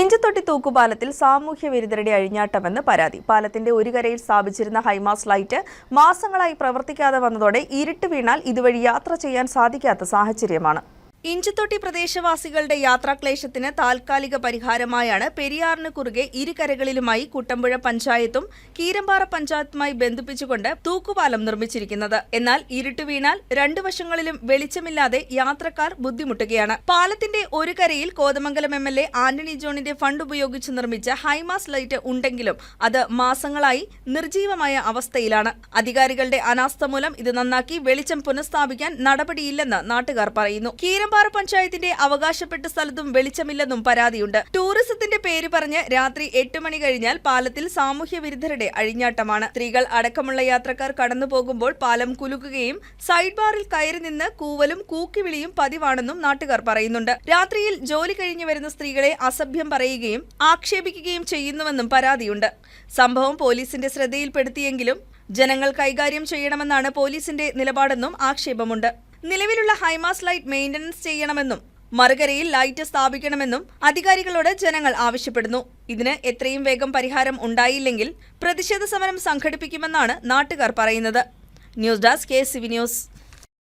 ഇഞ്ചത്തൊട്ടി തൂക്കുപാലത്തിൽ സാമൂഹ്യ വിരുദ്ധരുടെ അഴിഞ്ഞാട്ടമെന്ന് പരാതി. പാലത്തിന്റെ ഒരു കരയിൽ സ്ഥാപിച്ചിരുന്ന ഹൈമാസ് ലൈറ്റ് മാസങ്ങളായി പ്രവർത്തിക്കാതെ വന്നതോടെ ഇരുട്ട് വീണാൽ ഇതുവഴി യാത്ര ചെയ്യാൻ സാധിക്കാത്ത സാഹചര്യമാണ്. ഇഞ്ചത്തൊട്ടി പ്രദേശവാസികളുടെ യാത്രാക്ലേശത്തിന് താൽക്കാലിക പരിഹാരമായാണ് പെരിയാറിന് കുറുകെ ഇരുകരകളിലുമായി കുട്ടമ്പുഴ പഞ്ചായത്തും കീരമ്പാറ പഞ്ചായത്തുമായി ബന്ധിപ്പിച്ചുകൊണ്ട് തൂക്കുപാലം നിർമ്മിച്ചിരിക്കുന്നത്. എന്നാൽ ഇരുട്ട് വീണാൽ രണ്ടു വശങ്ങളിലും വെളിച്ചമില്ലാതെ യാത്രക്കാർ ബുദ്ധിമുട്ടുകയാണ്. പാലത്തിന്റെ ഒരു കരയിൽ Kothamangalam M L A Antony ജോണിന്റെ ഫണ്ട് ഉപയോഗിച്ച് നിർമ്മിച്ച ഹൈമാസ് ലൈറ്റ് ഉണ്ടെങ്കിലും അത് മാസങ്ങളായി നിർജീവമായ അവസ്ഥയിലാണ്. അധികാരികളുടെ അനാസ്ഥ മൂലം ഇത് നന്നാക്കി വെളിച്ചം പുനഃസ്ഥാപിക്കാൻ നടപടിയില്ലെന്ന് നാട്ടുകാർ പറയുന്നു. കീരമ്പാറ പഞ്ചായത്തിന്റെ അവകാശപ്പെട്ട സ്ഥലത്തും വെളിച്ചമില്ലെന്നും പരാതിയുണ്ട്. ടൂറിസത്തിന്റെ പേര് പറഞ്ഞ് രാത്രി എട്ട് മണി കഴിഞ്ഞാൽ പാലത്തിൽ സാമൂഹ്യ വിരുദ്ധരുടെ അഴിഞ്ഞാട്ടമാണ്. സ്ത്രീകൾ അടക്കമുള്ള യാത്രക്കാർ കടന്നു പോകുമ്പോൾ പാലം കുലുക്കുകയും സൈഡ് ബാറിൽ കയറി നിന്ന് കൂവലും കൂക്കിവിളിയും പതിവാണെന്നും നാട്ടുകാർ പറയുന്നുണ്ട്. രാത്രിയിൽ ജോലി കഴിഞ്ഞു വരുന്ന സ്ത്രീകളെ അസഭ്യം പറയുകയും ആക്ഷേപിക്കുകയും ചെയ്യുന്നുവെന്നും പരാതിയുണ്ട്. സംഭവം പോലീസിന്റെ ശ്രദ്ധയിൽപ്പെടുത്തിയെങ്കിലും ജനങ്ങൾ കൈകാര്യം ചെയ്യണമെന്നാണ് പോലീസിന്റെ നിലപാടെന്നും ആക്ഷേപമുണ്ട്. നിലവിലുള്ള ഹൈമാസ് ലൈറ്റ് മെയിന്റനൻസ് ചെയ്യണമെന്നും മറുകരയിൽ ലൈറ്റ് സ്ഥാപിക്കണമെന്നും അധികാരികളോട് ജനങ്ങൾ ആവശ്യപ്പെടുന്നു. ഇതിന് എത്രയും വേഗം പരിഹാരം ഉണ്ടായില്ലെങ്കിൽ പ്രതിഷേധ സമരം സംഘടിപ്പിക്കുമെന്നാണ് നാട്ടുകാർ പറയുന്നത്. News desk K CV news.